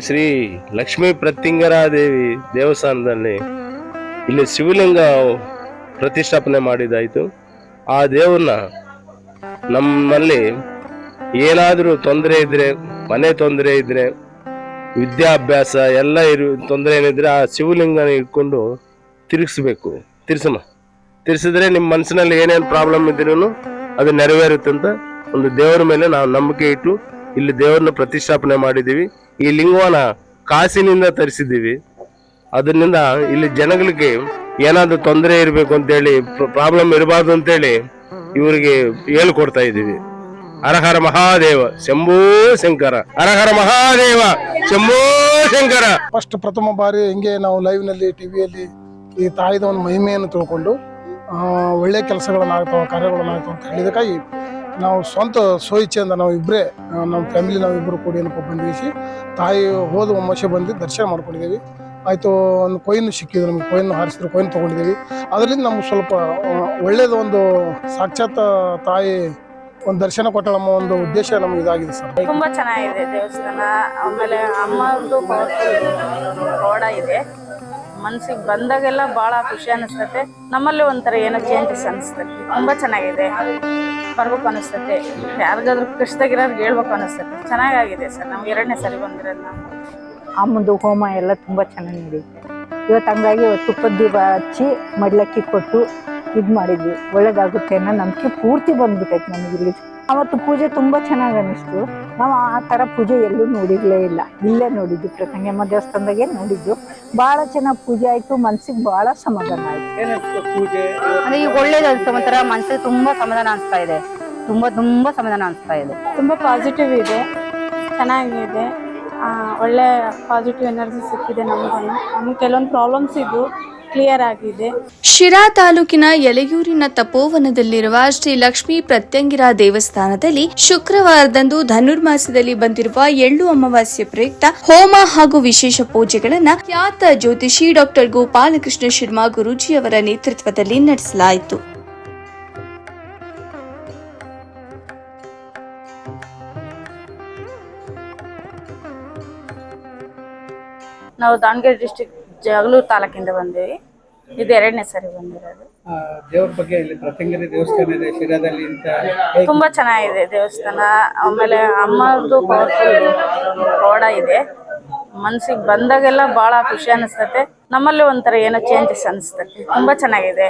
ಶ್ರೀ ಲಕ್ಷ್ಮೀ ಪ್ರತಿಂಗರಾದೇವಿ ದೇವಸ್ಥಾನದಲ್ಲಿ ಇಲ್ಲಿ ಶಿವಲಿಂಗ ಪ್ರತಿಷ್ಠಾಪನೆ ಮಾಡಿದಾಯಿತು. ಆ ದೇವ್ರನ್ನ ನಮ್ಮಲ್ಲಿ ಏನಾದರೂ ತೊಂದರೆ ಇದ್ರೆ, ಮನೆ ತೊಂದರೆ ಇದ್ರೆ, ವಿದ್ಯಾಭ್ಯಾಸ ಎಲ್ಲ ಇರು, ತೊಂದರೆ ಏನಿದ್ರೆ ಆ ಶಿವಲಿಂಗನ ಇಟ್ಕೊಂಡು ತಿರುಗಿಸ್ಬೇಕು. ತಿರ್ಸಮ್ಮ. ತಿರ್ಸಿದ್ರೆ ನಿಮ್ಮ ಮನಸ್ಸಿನಲ್ಲಿ ಏನೇನು ಪ್ರಾಬ್ಲಮ್ ಇದ್ರೂ ಅದು ನೆರವೇರುತ್ತೆ ಅಂತ ಒಂದು ದೇವರ ಮೇಲೆ ನಾವು ನಂಬಿಕೆ ಇಟ್ಟು ಇಲ್ಲಿ ದೇವರನ್ನ ಪ್ರತಿಷ್ಠಾಪನೆ ಮಾಡಿದ್ದೀವಿ. ಈ ಲಿಂಗವನ್ನ ಕಾಸಿನಿಂದ ತರಿಸಿದ್ದೀವಿ. ಅದರಿಂದ ಇಲ್ಲಿ ಜನಗಳಿಗೆ ಏನಾದರೂ ತೊಂದರೆ ಇರಬೇಕು ಅಂತೇಳಿ ಪ್ರಾಬ್ಲಮ್ ಇರಬಾರ್ದು ಅಂತೇಳಿ ಇವರಿಗೆ ಹೇಳ್ಕೊಡ್ತಾ ಇದ್ದೀವಿ. ಹರಹರ ಮಹಾದೇವ, ಶಂಭೂ ಶಂಕರ. ಹರಹರ ಮಹಾದೇವ, ಶಂಭೂ ಶಂಕರ. ಫಸ್ಟ್ ಪ್ರಥಮ ಬಾರಿ ಹಿಂಗೆ ನಾವು ಲೈವ್ನಲ್ಲಿ ನಲ್ಲಿ ಟಿವಿಯಲ್ಲಿ ಈ ತಾಯಿದ ಒಂದು ಮಹಿಮೆಯನ್ನು ತಿಳ್ಕೊಂಡು ಒಳ್ಳೆ ಕೆಲಸಗಳನ್ನಾಗ್ತಾವ, ಕಾರ್ಯಗಳನ್ನಾಗ್ತಾವ ಅಂತ ಹೇಳಿದಕ್ಕಾಗಿ ನಾವು ಸ್ವಂತ ಸ್ವಇಚ್ಛೆಯಿಂದ ನಾವು ಇಬ್ಬರೇ ನಮ್ಮ ಫ್ಯಾಮಿಲಿ ನಾವಿಬ್ಬರು ಕೂಡಿ ಏನಪ್ಪ ಬಂದ್ವಿಸಿ, ತಾಯಿ ಹೋದ ಒಮ್ಮೆ ಬಂದು ದರ್ಶನ ಮಾಡ್ಕೊಂಡಿದ್ದೀವಿ. ಆಯಿತು, ಒಂದು ಕೊಯ್ನು ಸಿಕ್ಕಿದ್ರು ನಮಗೆ ಕೊಯ್ನು ಹಾರಿಸಿದ್ರು ಕೊಯ್ನು ತೊಗೊಂಡಿದ್ದೀವಿ. ಅದರಿಂದ ನಮ್ಗೆ ಸ್ವಲ್ಪ ಒಳ್ಳೆಯದು ಒಂದು ಸಾಕ್ಷಾತ್ ತಾಯಿ ಒಂದು ದರ್ಶನ ಕೊಟ್ಟಳಮ್ಮ ಒಂದು ಉದ್ದೇಶ ನಮ್ಗೆ ಇದಾಗಿದೆ ಸರ್. ತುಂಬಾ ಚೆನ್ನಾಗಿದೆ ದೇವಸ್ಥಾನ. ಆಮೇಲೆ ಅಮ್ಮದು ರೋಡ ಇದೆ. ಮನ್ಸಿಗೆ ಬಂದಾಗೆಲ್ಲ ಬಹಳ ಖುಷಿ ಅನಿಸ್ತತೆ. ನಮ್ಮಲ್ಲಿ ಒಂಥರ ಏನೋ ಚೇಂಜಸ್ ಅನಿಸ್ತತೆ. ತುಂಬಾ ಚೆನ್ನಾಗಿದೆ. ಬರ್ಬೇಕು ಅನಿಸ್ತೈತೆ. ಯಾರಿಗಾದ್ರೂ ಕಷ್ಟದಾಗಿರೋದು ಹೇಳ್ಬೇಕು ಅನಿಸ್ತೈತೆ. ಚೆನ್ನಾಗಾಗಿದೆ ಸರ್. ನಮ್ಗೆ ಎರಡನೇ ಸರಿ ಬಂದಿರೋದು ಅಮ್ಮಂದು ಹೋಮ ಎಲ್ಲ ತುಂಬ ಚೆನ್ನಾಗಿ ಇವತ್ತು ಹಂಗಾಗಿ ತುಪ್ಪದ ದೀಪ ಹಚ್ಚಿ ಮಡ್ಲಕ್ಕಿ ಕೊಟ್ಟು ಇದು ಮಾಡಿದ್ವಿ. ಒಳ್ಳೇದಾಗುತ್ತೆ ಅನ್ನೋ ನಂಬಿಕೆ ಪೂರ್ತಿ ಬಂದ್ಬಿಟ್ಟೈತೆ ನಮಗೆ ಇಲ್ಲಿ. ಅವತ್ತು ಪೂಜೆ ತುಂಬ ಚೆನ್ನಾಗಿ ಅನ್ನಿಸ್ತು ನಾವು ಆ ಥರ ಪೂಜೆ ಎಲ್ಲೂ ನೋಡಿರಲೇ ಇಲ್ಲ. ಇಲ್ಲೇ ನೋಡಿದ್ದು ಪ್ರಸಂಗಮ್ಮ ದೇವಸ್ಥಾನದಾಗೆ ನೋಡಿದ್ದು. ಭಾಳ ಚೆನ್ನಾಗಿ ಪೂಜೆ ಆಯಿತು. ಮನ್ಸಿಗೆ ಭಾಳ ಸಮಾಧಾನ ಆಯಿತು. ಅಂದರೆ ಈಗ ಒಳ್ಳೇದು ಒಂಥರ ಮನ್ಸಿಗೆ ತುಂಬಾ ಸಮಾಧಾನ ಅನಿಸ್ತಾ ಇದೆ. ತುಂಬಾ ತುಂಬಾ ಸಮಾಧಾನ ಅನಿಸ್ತಾ ಇದೆ. ತುಂಬ ಪಾಸಿಟಿವ್ ಇದೆ. ಚೆನ್ನಾಗಿದೆ. ಒಳ್ಳೆ ಪಾಸಿಟಿವ್ ಎನರ್ಜಿ ಸಿಕ್ಕಿದೆ ನಮಗೂ ನಮ್ಗೆ ಕೆಲವೊಂದು ಪ್ರಾಬ್ಲಮ್ಸ್ ಇದ್ದು ಕ್ಲಿಯರ್ ಆಗಿದೆ. ಶಿರಾ ತಾಲೂಕಿನ ಯಲೆಯೂರಿನ ತಪೋವನದಲ್ಲಿರುವ ಶ್ರೀ ಲಕ್ಷ್ಮೀ ಪ್ರತ್ಯಂಗಿರ ದೇವಸ್ಥಾನದಲ್ಲಿ ಶುಕ್ರವಾರದಂದು ಧನುರ್ಮಾಸದಲ್ಲಿ ಬಂದಿರುವ ಎಳ್ಳು ಅಮಾವಾಸ್ಯೆ ಪ್ರಯುಕ್ತ ಹೋಮ ಹಾಗೂ ವಿಶೇಷ ಪೂಜೆಗಳನ್ನು ಖ್ಯಾತ ಜ್ಯೋತಿಷಿ ಡಾಕ್ಟರ್ ಗೋಪಾಲಕೃಷ್ಣ ಶರ್ಮಾ ಗುರೂಜಿಯವರ ನೇತೃತ್ವದಲ್ಲಿ ನಡೆಸಲಾಯಿತು. ನಾವು ದಾವಣಗೆರೆ ಡಿಸ್ಟಿಕ್ ಜಗಳೂರು ತಾಲೂಕಿಂದ ಬಂದೀವಿ. ಇದು ಎರಡನೇ ಸರಿ ಬಂದಿರೋದು. ದೇವ್ರ ಬಗ್ಗೆ ಇಲ್ಲಿ ಪ್ರತಿಂಗರಿ ದೇವಸ್ಥಾನ ಇದೆ ಶಿರಾದಲ್ಲಿ ಅಂತ ತುಂಬಾ ಚೆನ್ನಾಗಿದೆ ದೇವಸ್ಥಾನ. ಆಮೇಲೆ ಅಮ್ಮದು ಪವರ್ಫುಲ್ ರೋಡ ಇದೆ. ಮನ್ಸಿಗೆ ಬಂದಾಗೆಲ್ಲ ಬಹಳ ಖುಷಿ ಅನಿಸ್ತತೆ ನಮ್ಮಲ್ಲಿ ಒಂಥರ ಏನೋ ಚೇಂಜಸ್ ಅನಿಸ್ತತೆ ತುಂಬಾ ಚೆನ್ನಾಗಿದೆ.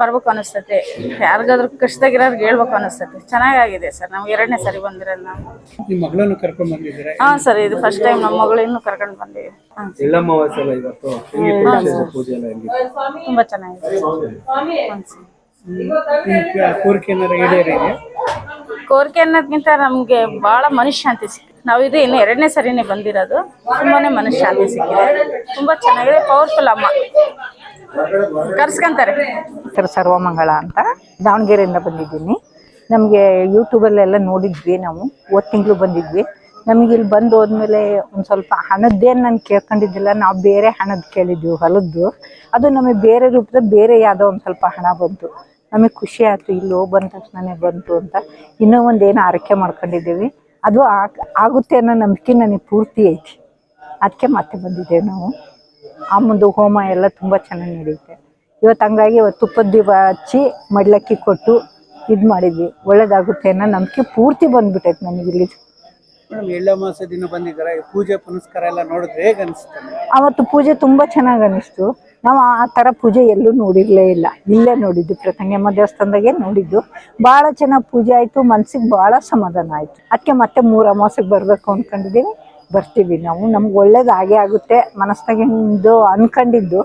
ಬರ್ಬೇಕು ಅನಿಸ್ತತೆ. ಯಾರಿಗಾದ್ರೂ ಕಷ್ಟದಾಗಿರೋರ್ಗೆ ಹೇಳ್ಬೇಕು ಅನಿಸ್ತತೆ. ಚೆನ್ನಾಗಾಗಿದೆ ಸರ್. ನಮ್ಗೆ ಎರಡನೇ ಸರಿ ಬಂದಿರಲ್ಲ ನಾವು. ನಿಮ್ಮ ಮಗಳನ್ನು ಕರ್ಕೊಂಡ್ ಬಂದಿದ್ದೀರಾ? ಹಾ ಸರ್ ಇದು ಫಸ್ಟ್ ಟೈಮ್ ನಮ್ಮ ಮಗಳಿನ್ನು ಕರ್ಕೊಂಡು ಬಂದಿವಿ ಹಾ ಎಳ್ಳಮಾವಾಸ್ಯ ಅಲ್ಲ ಇವತ್ತು. ಹೆಂಗಿತ್ತು ವಿಶೇಷ ಪೂಜೆ ಎಲ್ಲ ಹೆಂಗಿತ್ತು ತುಂಬಾ ಚೆನ್ನಾಗಿದೆ. ಹ್ಮ್ ಕೋರಿಕೆ ಏನಾರ ಈಡೇರಿದೆ? ಕೋರಿಕೆ ಅನ್ನೋದ್ಕಿಂತ ನಮ್ಗೆ ಬಹಳ ಮನಃಶಾಂತಿ ಸಿಕ್ಕಿದೆ. ನಾವು ಇದು ಇನ್ನು ಎರಡನೇ ಸರಿನೇ ಬಂದಿರೋದು. ತುಂಬಾನೇ ಮನಃಶಾಂತಿ ಸಿಕ್ಕಿದೆ. ತುಂಬಾ ಚೆನ್ನಾಗಿದೆ. ಪವರ್ಫುಲ್ ಅಮ್ಮ. ಕರ್ಸ್ಕೊಂತಾರೆ. ಸರ್, ಸರ್ವಮಂಗಳ ಅಂತ. ದಾವಣಗೆರೆಯಿಂದ ಬಂದಿದ್ದೀನಿ. ನಮಗೆ ಯೂಟ್ಯೂಬಲ್ಲೆಲ್ಲ ನೋಡಿದ್ವಿ ನಾವು. ಹೋದ ತಿಂಗಳು ಬಂದಿದ್ವಿ. ನಮಗೆ ಇಲ್ಲಿ ಬಂದು ಹೋದ್ಮೇಲೆ ಒಂದು ಸ್ವಲ್ಪ ಹಣದ್ದೇನು ನಾನು ಕೇಳ್ಕೊಂಡಿದ್ದಿಲ್ಲ. ನಾವು ಬೇರೆ ಹಣದ್ದು ಕೇಳಿದ್ವಿ ಹೊಲದ್ದು. ಅದು ನಮಗೆ ಬೇರೆ ರೂಪದ ಬೇರೆ ಯಾವುದೋ ಒಂದು ಸ್ವಲ್ಪ ಹಣ ಬಂತು. ನಮಗೆ ಖುಷಿ ಆಯ್ತು. ಇಲ್ಲಿ ಹೋಗಿ ಬಂದ ತಕ್ಷಣನೇ ಬಂತು ಅಂತ. ಇನ್ನೂ ಒಂದು ಏನು ಆರೈಕೆ ಮಾಡ್ಕೊಂಡಿದ್ದೀವಿ. ಅದು ಆಗ್- ಆಗುತ್ತೆ ಅನ್ನೋ ನಂಬಿಕೆ ನನಗೆ ಪೂರ್ತಿ ಐತಿ. ಅದಕ್ಕೆ ಮತ್ತೆ ಬಂದಿದ್ದೇವೆ ನಾವು. ಅಮ್ಮಂದು ಹೋಮ ಎಲ್ಲ ತುಂಬ ಚೆನ್ನಾಗಿ ನಡೆಯುತ್ತೆ ಇವತ್ತು ಹಂಗಾಗಿ ಇವತ್ತು ತುಪ್ಪದ ದೀಪ ಹಚ್ಚಿ ಮಡ್ಲಕ್ಕಿ ಕೊಟ್ಟು ಇದು ಮಾಡಿದ್ವಿ. ಒಳ್ಳೇದಾಗುತ್ತೆ ಅನ್ನೋ ನಂಬಿಕೆ ಪೂರ್ತಿ ಬಂದ್ಬಿಟ್ಟೈತೆ ನನಗೆ ಇಲ್ಲಿ. ಮೇಡಮ್ ಎಳ್ಳಮಾವಾಸ್ಯ ದಿನ ಬಂದಿದ್ದೀರಾ? ಪೂಜೆ ಪುನಸ್ಕಾರ ಎಲ್ಲ ನೋಡಿದ್ರೆ ಹೇಗೆ ಅನಿಸುತ್ತೆ ಅವತ್ತು ಪೂಜೆ ತುಂಬ ಚೆನ್ನಾಗಿ ಅನಿಸ್ತು. ನಾವು ಆ ಥರ ಪೂಜೆ ಎಲ್ಲೂ ನೋಡಿರಲೇ ಇಲ್ಲ. ಇಲ್ಲೇ ನೋಡಿದ್ದು ಪ್ರಸಂಗಮ್ಮ ದೇವಸ್ಥಾನದಾಗೆ ನೋಡಿದ್ದು. ಭಾಳ ಚೆನ್ನಾಗಿ ಪೂಜೆ ಆಯಿತು. ಮನ್ಸಿಗೆ ಭಾಳ ಸಮಾಧಾನ ಆಯಿತು. ಅದಕ್ಕೆ ಮತ್ತೆ ಮೂರು ಅಮಾಸಕ್ಕೆ ಬರಬೇಕು ಅಂದ್ಕೊಂಡಿದ್ದೀವಿ ಬರ್ತೀವಿ ನಾವು. ನಮ್ಗೆ ಒಳ್ಳೇದು ಆಗೇ ಆಗುತ್ತೆ. ಮನಸ್ನಾಗಿಂದು ಅನ್ಕೊಂಡಿದ್ದು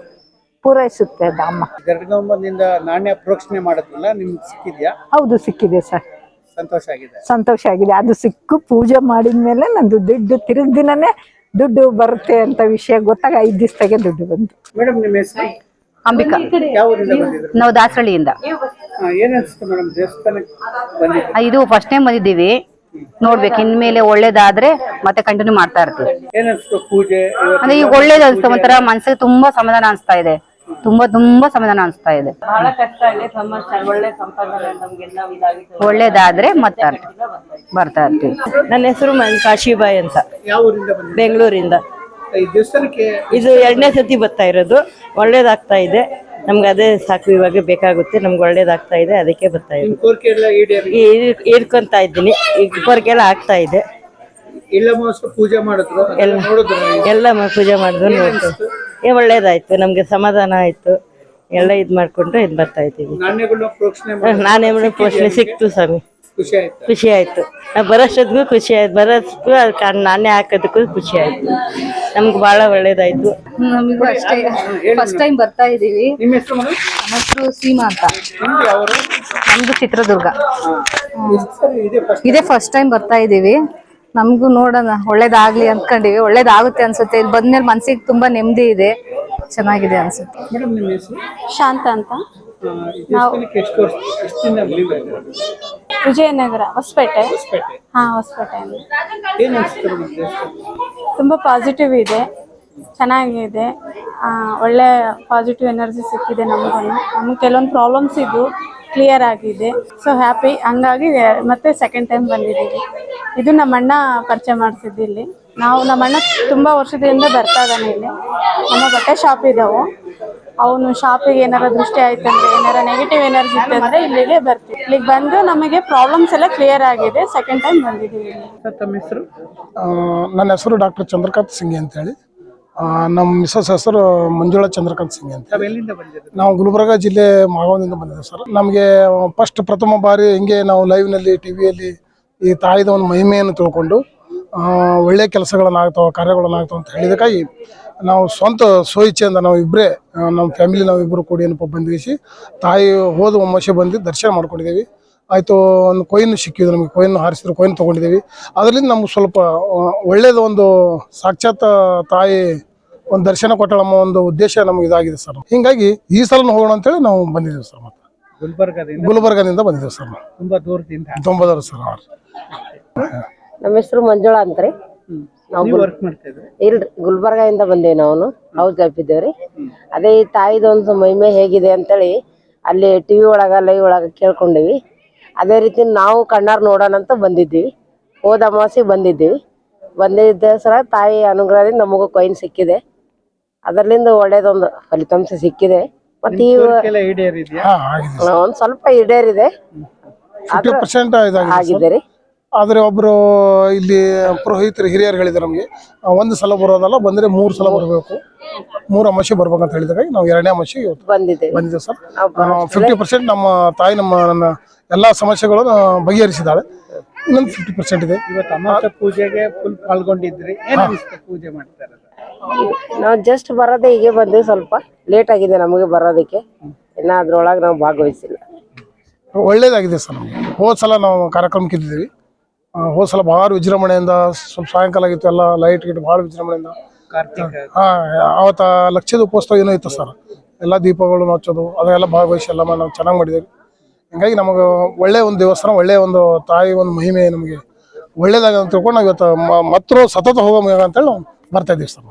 ಪೂರೈಸುತ್ತೆ ಅಮ್ಮ ಗರ್ಗಂಬದಿಂದ ನಾಣ್ಯ ಪ್ರೋಕ್ಷಣೆ ಮಾಡೋದಿಲ್ಲ ನಿಮ್ಗೆ ಸಿಕ್ಕಿದ್ಯಾ? ಹೌದು ಸಿಕ್ಕಿದೆ ಸರ್. ಸಂತೋಷ ಆಗಿದೆ. ಸಂತೋಷ ಆಗಿದೆ. ಅದು ಸಿಕ್ಕು ಪೂಜೆ ಮಾಡಿದ ಮೇಲೆ ನಂದು ದುಡ್ಡು ತಿರುಗ್ ದಿನನೇ ದುಡ್ಡು ಬರುತ್ತೆ ಅಂತ ವಿಷಯ ಗೊತ್ತಾಗ ಐದು ದಿವಸದಾಗೆ ದುಡ್ಡು ಬಂತು. ಮೇಡಮ್ ನಿಮ್ಮ ಹೆಸರು? ಅಂಬಿಕಾ. ಯಾವ ಊರಿಂದ ಬಂದಿದ್ರು? ನಾವು ದಾಸರಳ್ಳಿಯಿಂದ. ಏನ್ ಅನ್ಸುತ್ತೆ ಮೇಡಮ್ ದೇವಸ್ಥಾನಕ್ಕೆ ಬಂದಿದ್ದು ಇದು ಫಸ್ಟ್ ಟೈಮ್ ಬಂದಿದ್ದೀವಿ. ನೋಡ್ಬೇಕು. ಇನ್ಮೇಲೆ ಒಳ್ಳೇದಾದ್ರೆ ಮತ್ತೆ ಕಂಟಿನ್ಯೂ ಮಾಡ್ತಾ ಇರ್ತೀವಿ. ಅಂದ್ರೆ ಈಗ ಒಳ್ಳೇದು ಅನ್ಸುತ್ತೆ. ಒಂಥರ ಮನ್ಸಿಗೆ ತುಂಬಾ ಸಮಾಧಾನ ಅನಿಸ್ತಾ ಇದೆ. ತುಂಬಾ ತುಂಬಾ ಸಮಾಧಾನ ಅನಿಸ್ತಾ ಇದೆ. ಬಹಳ ಕಷ್ಟ ಇದೆ. ಒಳ್ಳೆ ಸಂಪಾದನೆ ನಮ್ಗೆಲ್ಲ ಇದಾಗಿದೆ ಒಳ್ಳೇದಾದ್ರೆ ಮತ್ತೆ ಬರ್ತಾ ಇರ್ತೀವಿ. ನನ್ನ ಹೆಸರು ಕಾಶಿಬಾಯಿ ಅಂತ. ಯಾವ ಊರಿಂದ ಬಂದಿದ್ದೀರಾ ಬೆಂಗಳೂರಿಂದ. ಇದು ಎರಡನೇ ಸತಿ ಬರ್ತಾ ಇರೋದು. ಒಳ್ಳೇದಾಗ್ತಾ ಇದೆ. ನಮ್ಗೆ ಅದೇ ಸಾಕು ಇವಾಗ ಬೇಕಾಗುತ್ತೆ ನಮ್ಗೆ ಒಳ್ಳೇದಾಗ್ತಾ ಇದೆ ಅದಕ್ಕೆ ಬರ್ತಾ ಇದೆ ಕೋರಿಕೆ ಎಲ್ಲ ಈಡೇರಿ? ಇದ್ದೀನಿ ಈಗ ಕೊರಗೆಲ್ಲ ಆಗ್ತಾ ಇದೆ. ಇಲ್ಲ ಪೂಜೆ ಮಾಡಿದ್ರು ಅದೆಲ್ಲ ನೋಡಿದ್ರು ಎಲ್ಲ ಮ- ಪೂಜೆ ಮಾಡಿದ್ರು ನೋಡ್ತು ಏ ಒಳ್ಳೇದಾಯ್ತು ನಮ್ಗೆ ಸಮಾಧಾನ ಆಯ್ತು. ಎಲ್ಲ ಇದ್ ಮಾಡ್ಕೊಂಡು ಇದ್ ಬರ್ತಾ ಇದ್ದೀವಿ. ನಾಣ್ಯಗಳನ್ನ ಪ್ರೋಕ್ಷಣೆ ಮಾಡಿ ನಾನೇ ಪೋಷಣೆ ಸಿಕ್ತು ಸ್ವಾಮಿ. ಖುಷಿ ಆಯ್ತು. ಖುಷಿ ಆಯ್ತು. ನಾವು ಬರೋಷ್ಟೊತ್ತಿಗೂ ಖುಷಿ ಆಯ್ತು. ಬರೋಷ್ಟಕ್ಕೂ ಅದಕ್ಕೆ ನಾನೇ ಹಾಕೋದಕ್ಕೂ ಖುಷಿ ಆಯ್ತು. ನಮ್ಗೆ ಬಹಳ ಒಳ್ಳೇದಾಯ್ತು. ನಮಗೂ ಅಷ್ಟೇ. ಫಸ್ಟ್ ಟೈಮ್ ಬರ್ತಾ ಇದೀವಿ. ನಿಮ್ಮ ಹೆಸರು ಮಗ? ನಮ್ಮ ಹೆಸರು ಸೀಮಾ ಅಂತ. ನಿಮ್ದು ಚಿತ್ರದುರ್ಗ. ಇದೆ ಫಸ್ಟ್ ಇದೇ ಫಸ್ಟ್ ಟೈಮ್ ಬರ್ತಾ ಇದೀವಿ. ನಮಗೂ ನೋಡೋಣ ಒಳ್ಳೇದಾಗ್ಲಿ ಅನ್ಕೊಂಡಿವಿ. ಒಳ್ಳೇದಾಗುತ್ತೆ ಅನ್ಸುತ್ತೆ. ಇಲ್ಲಿ ಬಂದ್ಮೇಲೆ ಮನ್ಸಿಗೆ ತುಂಬಾ ನೆಮ್ಮದಿ ಇದೆ. ಚೆನ್ನಾಗಿದೆ ಅನ್ಸುತ್ತೆ. ಮೇಡಮ್ ನಿಮ್ಮ ಹೆಸರು? ಶಾಂತ ಅಂತ. ನಾವು ಎಷ್ಟು ವರ್ಷ? ವಿಜಯನಗರ ಹೊಸಪೇಟೆ. ಹೊಸಪೇಟೆ. ಹಾ ಹೊಸಪೇಟೆಯಲ್ಲಿ ಏನ್ ಅನ್ಸುತ್ತೆ ಮೇಡಮ್ ದೇವಸ್ಥಾನ ತುಂಬ ಪಾಸಿಟಿವ್ ಇದೆ ಚೆನ್ನಾಗಿದೆ ಆ, ಒಳ್ಳೆ ಪಾಸಿಟಿವ್ ಎನರ್ಜಿ ಸಿಕ್ಕಿದೆ ನಮಗೂ ನಮ್ಗೆ ಕೆಲವೊಂದು ಪ್ರಾಬ್ಲಮ್ಸ್ ಇದ್ದು ಕ್ಲಿಯರ್ ಆಗಿದೆ. ಸೊ ಹ್ಯಾಪಿ ಹಂಗಾಗಿ ಮತ್ತೆ ಸೆಕೆಂಡ್ ಟೈಮ್ ಬಂದಿದ್ದೀವಿ. ಇದು ನಮ್ಮ ಅಣ್ಣ ಪರಿಚಯ ಮಾಡಿಸಿದ್ದು ಇಲ್ಲಿ. ನಾವು ನಮ್ಮ ಅಣ್ಣ ತುಂಬ ವರ್ಷದಿಂದ ಬರ್ತಾ ಇದ್ದಾನೆ ಇಲ್ಲಿ. ನಮ್ಮ ಬಟ್ಟೆ ಶಾಪ್ ಇದಾವೆ. ಅವನು ಶಾಪಿಗೆ ಏನಾರ ದೃಷ್ಟಿ ಆಯ್ತಂದ್ರೆ ಏನಾರ ನೆಗೆಟಿವ್ ಎನರ್ಜಿ ಇತ್ತಂದ್ರೆ ಇಲ್ಲಿಗೆ ಬರ್ತೀವಿ. ಇಲ್ಲಿಗೆ ಬಂದು ನಮಗೆ ಪ್ರಾಬ್ಲಮ್ಸ್ ಎಲ್ಲ ಕ್ಲಿಯರ್ ಆಗಿದೆ. ಸೆಕೆಂಡ್ ಟೈಮ್ ಬಂದಿದ್ದೀವಿ ಇಲ್ಲಿ. ಸರ್ ತಮ್ಮ ಹೆಸರು? ನನ್ನ ಹೆಸರು ಡಾಕ್ಟರ್ ಚಂದ್ರಕಾಂತ್ ಸಿಂಗ್ ಅಂತೇಳಿ. ನಮ್ಮ ಮಿಸಸ್ ಹೆಸರು ಮಂಜುಳಾ ಚಂದ್ರಕಾಂತ್ ಸಿಂಗ್ ಅಂತ ನಾವು ಗುಲ್ಬರ್ಗ ಜಿಲ್ಲೆ ಮಾಗಾವದಿಂದ ಬಂದಿದ್ದೇವೆ ಸರ್. ನಮಗೆ ಫಸ್ಟ್ ಪ್ರಥಮ ಬಾರಿ ಹಿಂಗೆ ನಾವು ಲೈವ್ನಲ್ಲಿ ಟಿ ವಿಯಲ್ಲಿ ಈ ತಾಯಿದ ಒಂದು ಮಹಿಮೆಯನ್ನು ತಿಳ್ಕೊಂಡು ಆ, ಒಳ್ಳೆ ಕೆಲಸಗಳನ್ನಾಗ್ತಾವೆ ಕಾರ್ಯಗಳನ್ನಾಗ್ತಾವೆ ಅಂತ ಹೇಳಿದಕ್ಕಾಗಿ ನಾವು ಸ್ವಂತ ಸ್ವಇಚ್ಛೆಯಿಂದ ನಾವು ಇಬ್ಬರೇ ನಮ್ಮ ಫ್ಯಾಮಿಲಿ ನಾವು ಇಬ್ಬರು ಕೂಡಿ ಏನಪ್ಪ ಬಂದ್ಗಿಸಿ ತಾಯಿ ಹೋದ ಒಮ್ಮಸೆ ಬಂದು ದರ್ಶನ ಮಾಡ್ಕೊಂಡಿದ್ದೀವಿ ಆಯಿತು ಒಂದು ಕೊಯ್ನ್ ಸಿಕ್ಕಿದ್ದು ನಮಗೆ ಕೊಯ್ನ್ ಹಾರಿಸಿದ್ರು ಕೊಯ್ನ್ ತೊಗೊಂಡಿದ್ದೀವಿ ಅದರಿಂದ ನಮ್ಗೆ ಸ್ವಲ್ಪ ಒಳ್ಳೆಯದು ಒಳ್ಳೇದು ಒಂದು ಸಾಕ್ಷಾತ್ ತಾಯಿ ಒಂದು ದರ್ಶನ ಕೊಟ್ಟಳಮ್ಮ ಒಂದು ಉದ್ದೇಶ ನಮ್ಗೆ ಇದಾಗಿದೆ ಸರ್. ಹಿಂಗಾಗಿ ಈ ಸಲ ಹೋಗೋಣ ಅಂತೇಳಿ ನಾವು ಬಂದಿದ್ದೀವಿ ಸರ್ ಮತ್ತೆ. ಗುಲ್ಬರ್ಗದಿಂದ? ಗುಲ್ಬರ್ಗದಿಂದ ಬಂದಿದ್ದೀವಿ ಸರ್ ನಾವು. ತುಂಬಾ ದೂರದಿಂದ? ತೊಂಬದವರು ಸರ್ ನಮ್ಮ ಹೆಸರು ಮಂಜುಳಾ ಅಂತ ನಾವು ನೀವು ವರ್ಕ್ ಇಲ್ರಿ ಗುಲ್ಬರ್ಗದಿಂದ ಬಂದೇವಿ ನಾವು ಹೌಸ್ ವೈಫ್ ಇದ್ದೇವ್ರಿ. ಅದೇ ಈ ತಾಯಿದೊಂದು ಮಹಿಮೆ ಹೇಗಿದೆ ಅಂತೇಳಿ ಅಲ್ಲಿ ಟಿವಿ ಒಳಗ ಲೈವ್ ಒಳಗ ಕೇಳ್ಕೊಂಡಿವಿ. ಅದೇ ರೀತಿ ನಾವು ಕಣ್ಣಾರ್ ನೋಡೋಣ ಅಂತ ಬಂದಿದ್ವಿ ಹೋದ ಅಮಾವಾಸ್ಯೆಗೆ ಬಂದಿದ್ವಿ ಬಂದಿದ್ದ ಸರ ತಾಯಿ ಅನುಗ್ರಹದಿಂದ ನಮಗೂ ಕೊಯ್ನ್ ಸಿಕ್ಕಿದೆ. ಅದರಲ್ಲಿಂದ ಒಳ್ಳೇದೊಂದು ಫಲಿತಾಂಶ ಸಿಕ್ಕಿದೆ. ಮತ್ತೆ ಈ ಒಂದ್ ಸ್ವಲ್ಪ ಈಡೇರಿದೆ. ಆಗಿದೆ ರೀ. ಆದರೆ ಒಬ್ಬರು ಇಲ್ಲಿ ಪುರೋಹಿತರು ಹಿರಿಯರು ಹೇಳಿದ್ರು ನಮಗೆ ಒಂದು ಸಲ ಬರೋದಲ್ಲ ಬಂದರೆ ಮೂರು ಸಲ ಬರಬೇಕು. ಮೂರು ಅಮಾಸೆ ಬರ್ಬೇಕಂತ ಹೇಳಿದಾಗ ನಾವು ಎರಡನೇ ಅಮಾಸೆ ಇವತ್ತು ಬಂದಿದ್ದೇವೆ ಬಂದಿದೆ. ಸರ್ ಫಿಫ್ಟಿ ಪರ್ಸೆಂಟ್ ನಮ್ಮ ತಾಯಿ ನಮ್ಮ ನನ್ನ ಎಲ್ಲ ಸಮಸ್ಯೆಗಳನ್ನು ಬಗೆಹರಿಸಿದ್ದಾಳೆ. ಇನ್ನೊಂದು ಫಿಫ್ಟಿ ಪರ್ಸೆಂಟ್ ಇದೆ. ಇವತ್ತು ಅಮಾವಾಸ್ಯ ಪೂಜೆಗೆ ಫುಲ್ ಪಾಲ್ಗೊಂಡಿದ್ರಿ. ಏನ್ ಅನಿಸ್ತು ಪೂಜೆ ಮಾಡ್ತಾರೆ ನಾವು ಜಸ್ಟ್ ಬರೋದೇ ಹೀಗೆ ಬಂದ್ವಿ ಸ್ವಲ್ಪ. ಲೇಟ್ ಆಗಿದೆ ನಮಗೆ ಬರೋದಕ್ಕೆ. ಇನ್ನ ಅದ್ರೊಳಗೆ ನಾವು ಭಾಗವಹಿಸಿಲ್ಲ. ಒಳ್ಳೇದಾಗಿದೆ ಸರ್ ನಮಗೆ. ಹೋದ ಸಲ ನಾವು ಕಾರ್ಯಕ್ರಮಕ್ಕಿದ್ದೀವಿ ಹೋದ ಸಲ ಭಾಳ ವಿಜೃಂಭಣೆಯಿಂದ ಸ್ವಲ್ಪ ಸಾಯಂಕಾಲ ಆಗಿತ್ತು ಎಲ್ಲ ಲೈಟ್ ಗಿಟ್ ಭಾಳ ವಿಜೃಂಭಣೆಯಿಂದ. ಹಾಂ ಅವತ್ತ ಲಕ್ಷದ ಉಪೋತ್ಸವ ಏನೋ ಇತ್ತು ಸರ್. ಎಲ್ಲ ದೀಪಗಳು ಹಚ್ಚೋದು ಅದೆಲ್ಲ ಭಾಗವಹಿಸಿ ಎಲ್ಲ ನಾವು ಚೆನ್ನಾಗಿ ಮಾಡಿದ್ದೀವಿ. ಹಿಂಗಾಗಿ ನಮಗೆ ಒಳ್ಳೆ ಒಂದು ದೇವಸ್ಥಾನ ಒಳ್ಳೆ ಒಂದು ತಾಯಿ ಒಂದು ಮಹಿಮೆ ನಮಗೆ ಒಳ್ಳೇದಾಗ ಅಂತ ತಿಳ್ಕೊಂಡು ನಾವು ಇವತ್ತು ಮತ್ತೂ ಸತತ ಹೋಗೋ ಅಂತೇಳಿ ನಾವು ಬರ್ತಾ ಇದ್ದೀವಿ ಸರ್.